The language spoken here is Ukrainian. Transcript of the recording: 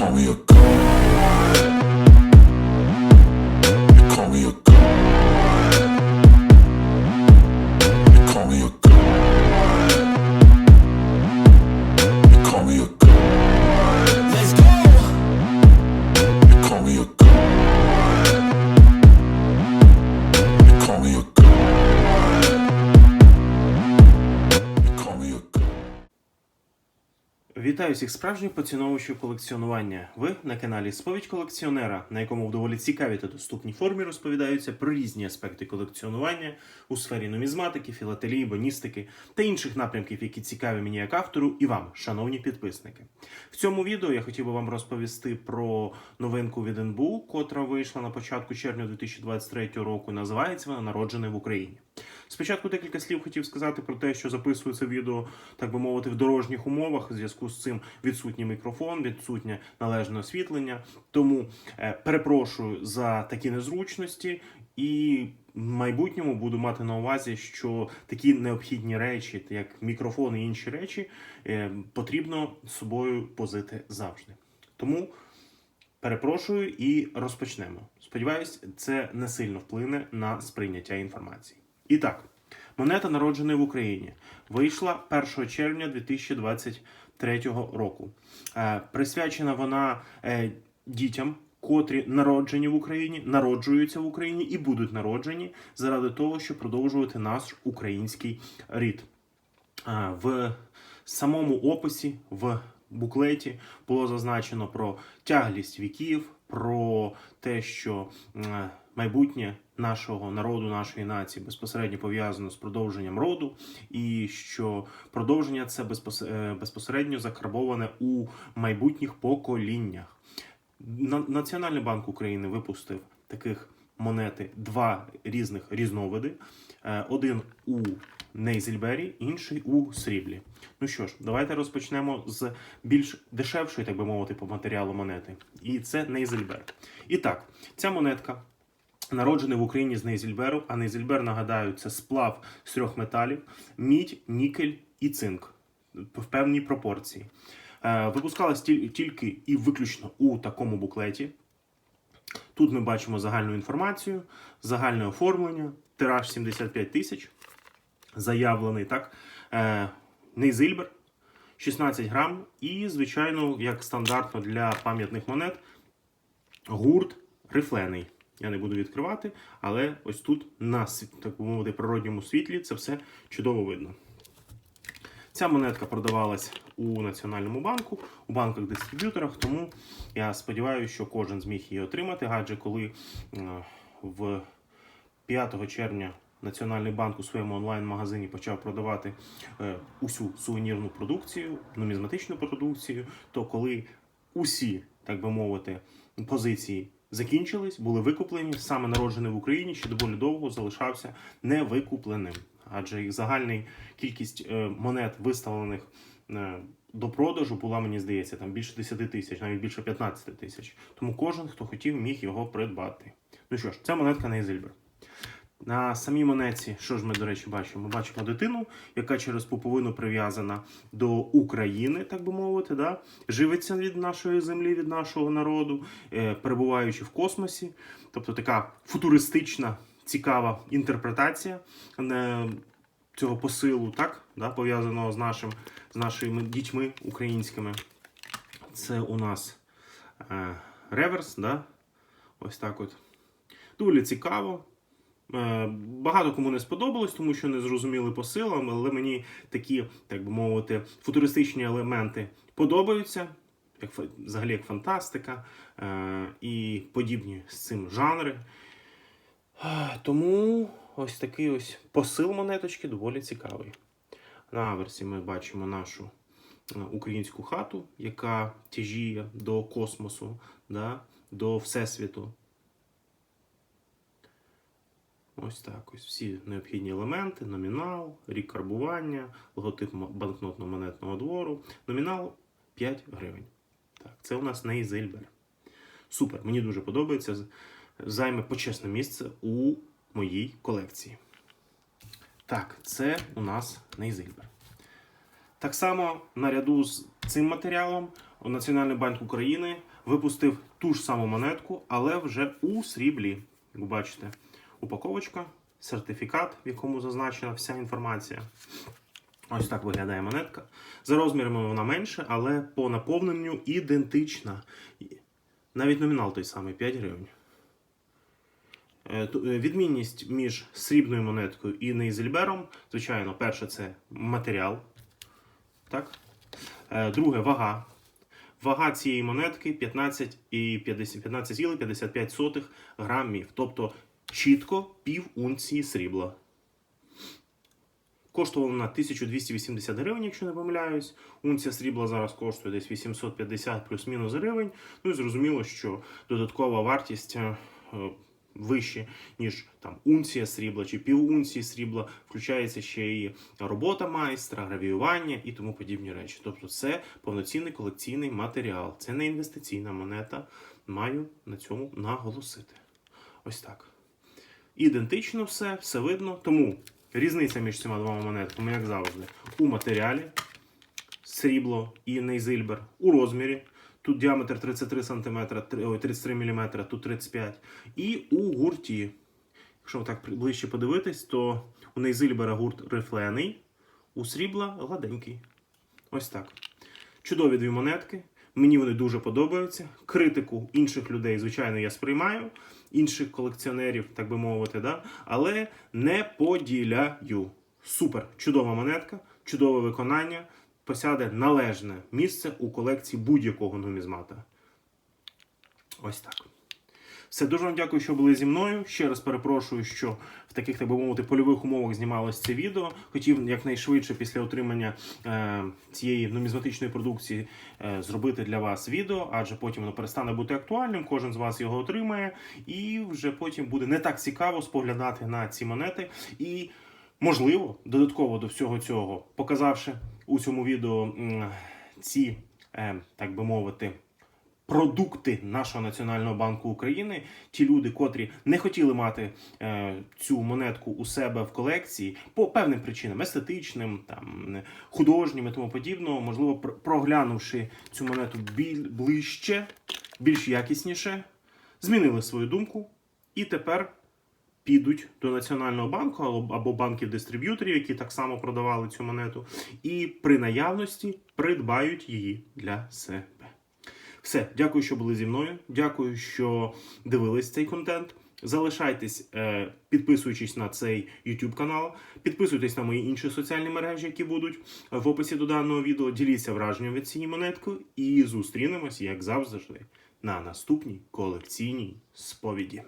call me a god. Вітаю всіх справжніх поціновувачів колекціонування. Ви на каналі Сповідь колекціонера, на якому в доволі цікавій та доступній формі розповідаються про різні аспекти колекціонування у сфері нумізматики, філателії, боністики та інших напрямків, які цікаві мені як автору і вам, шановні підписники. В цьому відео я хотів би вам розповісти про новинку від НБУ, котра вийшла на початку червня 2023 року. Називається вона Народжене в Україні. Спочатку декілька слів хотів сказати про те, що записую це відео, так би мовити, в дорожніх умовах. В зв'язку з цим відсутній мікрофон, відсутнє належне освітлення. Тому е, перепрошую за такі незручності і. В майбутньому буду мати на увазі, що такі необхідні речі, як мікрофон і інші речі, е, потрібно з собою возити завжди. Тому перепрошую і розпочнемо. Сподіваюсь, це не сильно вплине на сприйняття інформації. І так, монета народжена в Україні вийшла 1 червня 2023 року. Е, присвячена вона е, дітям, котрі народжені в Україні, народжуються в Україні і будуть народжені заради того, щоб продовжувати наш український рід. Е, В самому описі, в буклеті було зазначено про тяглість віків, про те, що е, майбутнє нашого народу, нашої нації безпосередньо пов'язано з продовженням роду, і що продовження це е, безпосередньо закарбоване у майбутніх поколіннях. На- Національний банк України випустив таких монети два різних різновиди. Е, Один у Нейзельбері, інший у сріблі. Ну що ж, давайте розпочнемо з більш дешевшої, так би мовити, по матеріалу монети. І це Нейзельбер. І так, ця монетка народжений в Україні з Нейзельберу, а Нейзельбер, нагадаю, це сплав з трьох металів: мідь, нікель і цинк в певній пропорції. Е, Випускалась тільки і виключно у такому буклеті. Тут ми бачимо загальну інформацію, загальне оформлення, тираж 75 тисяч, заявлений так. Е, Нейзильбер 16 грам. І, звичайно, як стандартно для пам'ятних монет, гурт рифлений. Я не буду відкривати, але ось тут на так мовити, природньому світлі це все чудово видно. Ця монетка продавалась у Національному банку, у банках-дистриб'юторах, тому я сподіваюся, що кожен зміг її отримати, адже коли е, в 5 червня Національний банк у своєму онлайн-магазині почав продавати е, усю сувенірну продукцію, нумізматичну продукцію, то коли усі, так би мовити, позиції закінчились, були викуплені, саме народжений в Україні ще доволі довго залишався невикупленим. Адже їх загальна кількість е, монет виставлених е, до продажу була, мені здається, там більше 10 тисяч, навіть більше 15 тисяч. Тому кожен, хто хотів, міг його придбати. Ну що ж, це монетка Нейзельбер. На самій монеті, що ж ми, до речі, бачимо? Ми бачимо дитину, яка через пуповину прив'язана до України, так би мовити, да? живиться від нашої землі, від нашого народу, е, перебуваючи в космосі. Тобто така футуристична, цікава інтерпретація е, цього посилу, так? Да? пов'язаного з, нашим, з нашими дітьми українськими. Це у нас е, реверс, да? ось так от. Доволі цікаво. Е, Багато кому не сподобалось, тому що не зрозуміли посилом, але мені такі, так би мовити, футуристичні елементи подобаються, як взагалі як фантастика е, і подібні з цим жанри. Тому ось такий ось посил монеточки доволі цікавий. На аверсі ми бачимо нашу е, українську хату, яка тяжіє до космосу, да, до Всесвіту. Ось так. Ось всі необхідні елементи: номінал, рік карбування, логотип банкнотно-монетного двору. Номінал 5 гривень. Так, це у нас Нейзельбер. Супер, мені дуже подобається. Займе почесне місце у моїй колекції. Так, це у нас Нейзельбер. Так само наряду з цим матеріалом Національний банк України випустив ту ж саму монетку, але вже у сріблі. Як бачите, упаковочка, сертифікат, в якому зазначена вся інформація. Ось так виглядає монетка. За розмірами вона менше, але по наповненню ідентична. Навіть номінал той самий 5 гривень. Е, е, Відмінність між срібною монеткою і нейзельбером, звичайно, перше це матеріал. Так? Е, Друге вага. Вага цієї монетки 15 і 50 15,55 грамів, тобто чітко пів унції срібла. Коштувала вона 1280 гривень, якщо не помиляюсь. Унція срібла зараз коштує десь 850 плюс-мінус гривень. Ну і зрозуміло, що додаткова вартість вище, ніж там унція срібла чи півунції срібла, включається ще і робота майстра, гравіювання і тому подібні речі. Тобто це повноцінний колекційний матеріал, це не інвестиційна монета. Маю на цьому наголосити. Ось так. Ідентично все, все видно. Тому різниця між цими двома монетками, як завжди, у матеріалі срібло і нейзильбер у розмірі. Тут діаметр 33 см, 33 мм, тут 35 І у гурті. Якщо так ближче подивитись, то у нейзильбера гурт рифлений, у срібла гладенький. Ось так. Чудові дві монетки. Мені вони дуже подобаються. Критику інших людей, звичайно, я сприймаю, інших колекціонерів, так би мовити, да? але не поділяю. Супер, чудова монетка, чудове виконання. Посяде належне місце у колекції будь-якого нумізмата. Ось так. Все, дуже вам дякую, що були зі мною. Ще раз перепрошую, що в таких, так би мовити, польових умовах знімалось це відео. Хотів якнайшвидше після отримання е, цієї нумізматичної продукції е, зробити для вас відео, адже потім воно перестане бути актуальним. Кожен з вас його отримає, і вже потім буде не так цікаво споглядати на ці монети. І можливо, додатково до всього цього, показавши у цьому відео ці, е, так би мовити продукти нашого Національного банку України. Ті люди, котрі не хотіли мати е, цю монетку у себе в колекції по певним причинам, естетичним, там художнім і тому подібного, можливо, проглянувши цю монету біль ближче, більш якісніше, змінили свою думку і тепер. Підуть до Національного банку або- банків-дистриб'юторів, які так само продавали цю монету, і при наявності придбають її для себе. Все, дякую, що були зі мною. Дякую, що дивились цей контент. Залишайтесь, е, підписуючись на цей YouTube канал, підписуйтесь на мої інші соціальні мережі, які будуть в описі до даного відео. Діліться враженням від цієї монетки і зустрінемось, як завжди, на наступній колекційній сповіді.